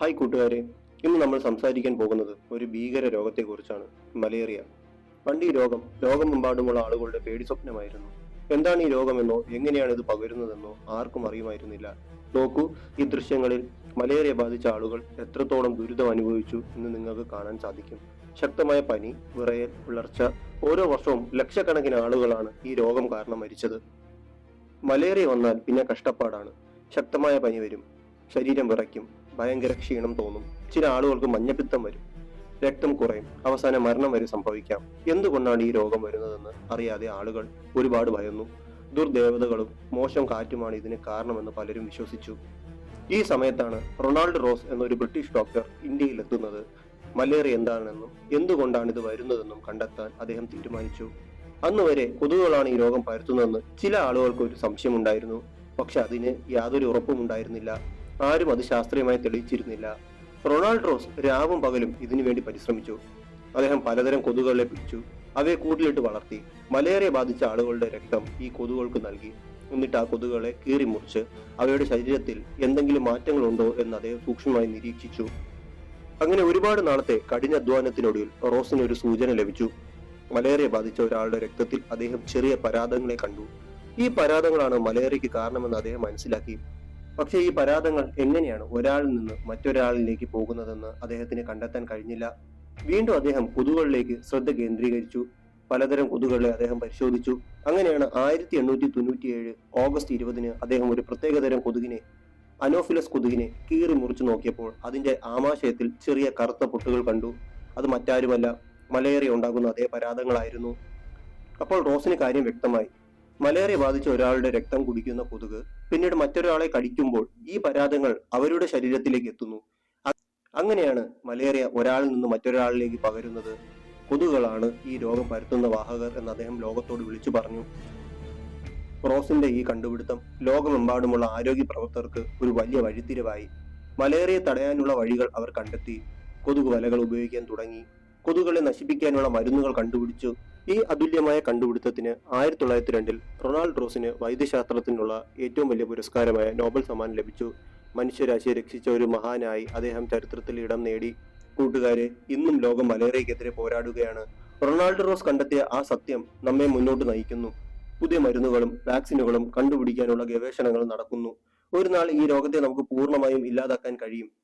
Hi കൂട്ടുകാരെ. ഇന്ന് നമ്മൾ സംസാരിക്കാൻ പോകുന്നത് ഒരു ഭീകര രോഗത്തെക്കുറിച്ചാണ് മലേറിയ. പണ്ട് ഈ രോഗം ലോകമെമ്പാടുമുള്ള ആളുകളുടെ പേടി സ്വപ്നമായിരുന്നു. എന്താണ് ഈ രോഗമെന്നോ എങ്ങനെയാണ് ഇത് പകരുന്നതെന്നോ ആർക്കും അറിയുമായിരുന്നില്ല. നോക്കൂ ഈ ദൃശ്യങ്ങളിൽ മലേറിയ ബാധിച്ച ആളുകൾ എത്രത്തോളം ദുരിതം അനുഭവിച്ചു എന്ന് നിങ്ങൾക്ക് കാണാൻ സാധിക്കും. ശക്തമായ പനി വിറയൽ വിളർച്ച ഓരോ വർഷവും ലക്ഷക്കണക്കിന് ആളുകളാണ് ഈ രോഗം കാരണം മരിച്ചത്. മലേറിയ വന്നാൽ പിന്നെ കഷ്ടപ്പാടാണ്. ശക്തമായ പനി വരും. ശരീരം വിറയ്ക്കും. ഭയങ്കര ക്ഷീണം തോന്നും. ചില ആളുകൾക്ക് മഞ്ഞപ്പിത്തം വരും. രക്തം കുറയും. അവസാനം മരണം വരെ സംഭവിക്കാം. എന്തുകൊണ്ടാണ് ഈ രോഗം വരുന്നതെന്ന് അറിയാതെ ആളുകൾ ഒരുപാട് ഭയന്നു. ദുർദേവതകളും മോശം കാറ്റുമാണ് ഇതിന് കാരണമെന്ന് പലരും വിശ്വസിച്ചു. ഈ സമയത്താണ് റൊണാൾഡ് റോസ് എന്നൊരു ബ്രിട്ടീഷ് ഡോക്ടർ ഇന്ത്യയിൽ എത്തുന്നത്. മലേറിയ എന്താണെന്നും എന്തുകൊണ്ടാണ് ഇത് വരുന്നതെന്നും കണ്ടെത്താൻ അദ്ദേഹം തീരുമാനിച്ചു. അന്നുവരെ കൊതുകുകളാണ് ഈ രോഗം പരത്തുന്നതെന്ന് ചില ആളുകൾക്ക് ഒരു സംശയമുണ്ടായിരുന്നു. പക്ഷെ അതിന് യാതൊരു ഉറപ്പും ഉണ്ടായിരുന്നില്ല. ആരും അത് ശാസ്ത്രീയമായി തെളിയിച്ചിരുന്നില്ല. റൊണാൾഡ് റോസ് രാവും പകലും ഇതിനുവേണ്ടി പരിശ്രമിച്ചു. അദ്ദേഹം പലതരം കൊതുകുകളെ പിടിച്ചു. അവയെ കൂട്ടിലിട്ട് വളർത്തി. മലേറിയ ബാധിച്ച ആളുകളുടെ രക്തം ഈ കൊതുകുകൾക്ക് നൽകി. എന്നിട്ട് ആ കൊതുകുകളെ കീറി മുറിച്ച് അവയുടെ ശരീരത്തിൽ എന്തെങ്കിലും മാറ്റങ്ങളുണ്ടോ എന്ന് അദ്ദേഹം സൂക്ഷ്മമായി നിരീക്ഷിച്ചു. അങ്ങനെ ഒരുപാട് നാളത്തെ കഠിന അധ്വാനത്തിനൊടുവിൽ റോസിന് ഒരു സൂചന ലഭിച്ചു. മലേറിയ ബാധിച്ച ഒരാളുടെ രക്തത്തിൽ അദ്ദേഹം ചെറിയ പരാതങ്ങളെ കണ്ടു. ഈ പരാതങ്ങളാണ് മലേറിയയ്ക്ക് കാരണമെന്ന് അദ്ദേഹം മനസ്സിലാക്കി. പക്ഷേ ഈ പരാതങ്ങൾ എങ്ങനെയാണ് ഒരാളിൽ നിന്ന് മറ്റൊരാളിലേക്ക് പോകുന്നതെന്ന് അദ്ദേഹത്തിന് കണ്ടെത്താൻ കഴിഞ്ഞില്ല. വീണ്ടും അദ്ദേഹം കൊതുകുകളിലേക്ക് ശ്രദ്ധ കേന്ദ്രീകരിച്ചു. പലതരം കൊതുകുകളെ അദ്ദേഹം പരിശോധിച്ചു. അങ്ങനെയാണ് ആയിരത്തി എണ്ണൂറ്റി തൊണ്ണൂറ്റിയേഴ് ഓഗസ്റ്റ് ഇരുപതിന് അദ്ദേഹം ഒരു പ്രത്യേകതരം കൊതുകിനെ അനോഫിലസ് കൊതുകിനെ കീറി മുറിച്ചു നോക്കിയപ്പോൾ അതിന്റെ ആമാശയത്തിൽ ചെറിയ കറുത്ത പൊട്ടുകൾ കണ്ടു. അത് മറ്റാരുമല്ല. മലേറിയ ഉണ്ടാകുന്ന അതേ പരാതങ്ങളായിരുന്നു. അപ്പോൾ റോസിന് കാര്യം വ്യക്തമായി. മലേറിയ ബാധിച്ച ഒരാളുടെ രക്തം കുടിക്കുന്ന കൊതുക് പിന്നീട് മറ്റൊരാളെ കടിക്കുമ്പോൾ ഈ പരാതങ്ങൾ അവരുടെ ശരീരത്തിലേക്ക് എത്തുന്നു. അങ്ങനെയാണ് മലേറിയ ഒരാളിൽ നിന്ന് മറ്റൊരാളിലേക്ക് പകരുന്നത്. കൊതുകുകളാണ് ഈ രോഗം പരത്തുന്ന വാഹകർ എന്ന് അദ്ദേഹം ലോകത്തോട് വിളിച്ചു പറഞ്ഞു. റോസിന്റെ ഈ കണ്ടുപിടുത്തം ലോകമെമ്പാടുമുള്ള ആരോഗ്യ പ്രവർത്തകർക്ക് ഒരു വലിയ വഴിത്തിരിവായി. മലേറിയ തടയാനുള്ള വഴികൾ അവർ കണ്ടെത്തി. കൊതുക് വലകൾ ഉപയോഗിക്കാൻ തുടങ്ങി. കൊതുകുകളെ നശിപ്പിക്കാനുള്ള മരുന്നുകൾ കണ്ടുപിടിച്ചു. ഈ അതുല്യമായ കണ്ടുപിടുത്തത്തിന് ആയിരത്തി തൊള്ളായിരത്തി രണ്ടിൽ റൊണാൾഡ് റോസിന് വൈദ്യശാസ്ത്രത്തിനുള്ള ഏറ്റവും വലിയ പുരസ്കാരമായ നോബൽ സമ്മാനം ലഭിച്ചു. മനുഷ്യരാശിയെ രക്ഷിച്ച ഒരു മഹാനായി അദ്ദേഹം ചരിത്രത്തിൽ ഇടം നേടി. കൂട്ടുകാരെ ഇന്നും ലോകം മലേറിയക്കെതിരെ പോരാടുകയാണ്. റൊണാൾഡ് റോസ് കണ്ടെത്തിയ ആ സത്യം നമ്മെ മുന്നോട്ട് നയിക്കുന്നു. പുതിയ മരുന്നുകളും വാക്സിനുകളും കണ്ടുപിടിക്കാനുള്ള ഗവേഷണങ്ങളും നടക്കുന്നു. ഒരു നാൾ ഈ രോഗത്തെ നമുക്ക് പൂർണമായും ഇല്ലാതാക്കാൻ കഴിയും.